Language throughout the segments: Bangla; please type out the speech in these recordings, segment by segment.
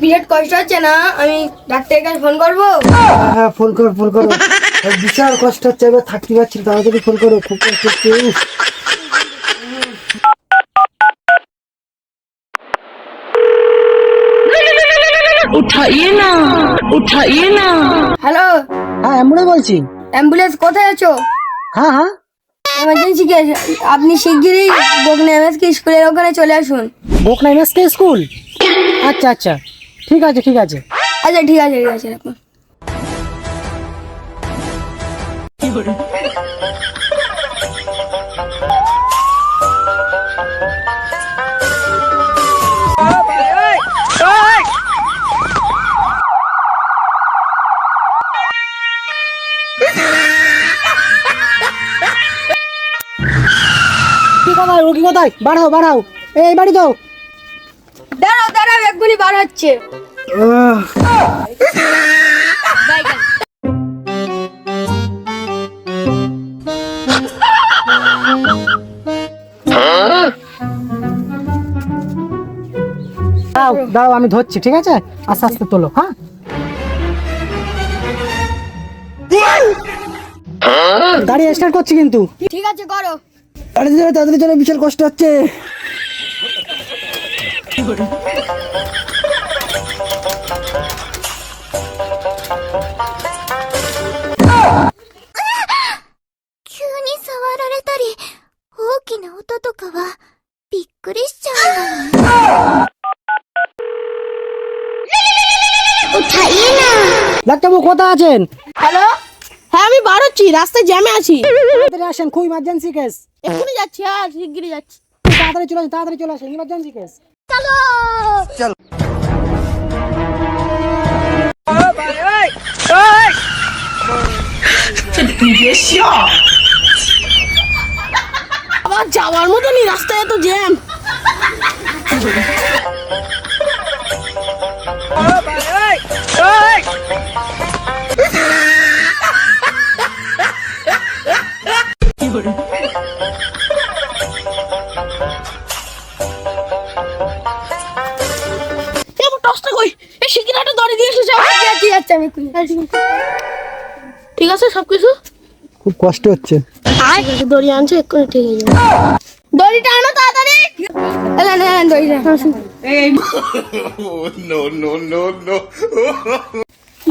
বিরাট কষ্ট হচ্ছে না? আমি ডাক্তারের কাছে ফোন করব? হ্যাঁ ফোন করো ফোন করো। বিশাল কষ্ট হচ্ছে, এবার থাকতে পারছি না, তাড়াতাড়ি ফোন করো, খুব কষ্ট হচ্ছে উঠাইয়ে না উঠাইয়ে না। হ্যালো? হ্যাঁ অ্যাম্বুলেন্স বলছি। অ্যাম্বুলেন্স কোথায় আছো? হ্যাঁ হ্যাঁ। এমার্জেন্সি কেস আপনি শিগগিরই বকনা এমএসকে স্কুলের ওখানে চলে আসুন। বকনা এমএসকে স্কুল? আচ্ছা আচ্ছা। ঠিক আছে ঠিক আছে। আচ্ছা ঠিক আছে ঠিক আছে রাখুন। কোথায়? রোগী কোথায়? বাড়াও বাড়াও। এই বাড়ি দাও। দাঁড়াও দাঁড়াও এক্ষুনি বার হচ্ছে দাও দাঁড়াও আমি ধরছি ঠিক আছে? আস্তে আস্তে তোলো হ্যাঁ? গাড়ি স্টার্ট করছি কিন্তু। ঠিক আছে করো। আরে দিদি তাদের জন্য বিশাল কষ্ট হচ্ছে। কোথায় আছেন? হ্যালো? হ্যাঁ আমি হচ্ছি রাস্তায় জ্যামে আছি। তাড়াতাড়ি আসেন খুব ইমার্জেন্সি কেস এক্ষুনি যাচ্ছি হ্যাঁ শিগগিরই যাচ্ছি। তাড়াতাড়ি চলে আসেন তাড়াতাড়ি চলে আসেন ইমার্জেন্সি কেস চলো। আবার যাওয়ার মতনই রাস্তায় এত জ্যাম। যাচ্ছি আমি ঠিক আছে সব কিছু খুব কষ্ট হচ্ছে। আয়। দড়ি আনছে এক্ষুনি ঠিক হয়ে যাবে। দড়িটা আনো তাড়াতাড়ি। না না না দই না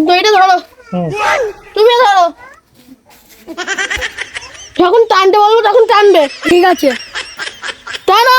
দড়িটা ধরো। তুমি ধরো। যখন টানতে বলব তখন টানবে। ঠিক আছে। টানো।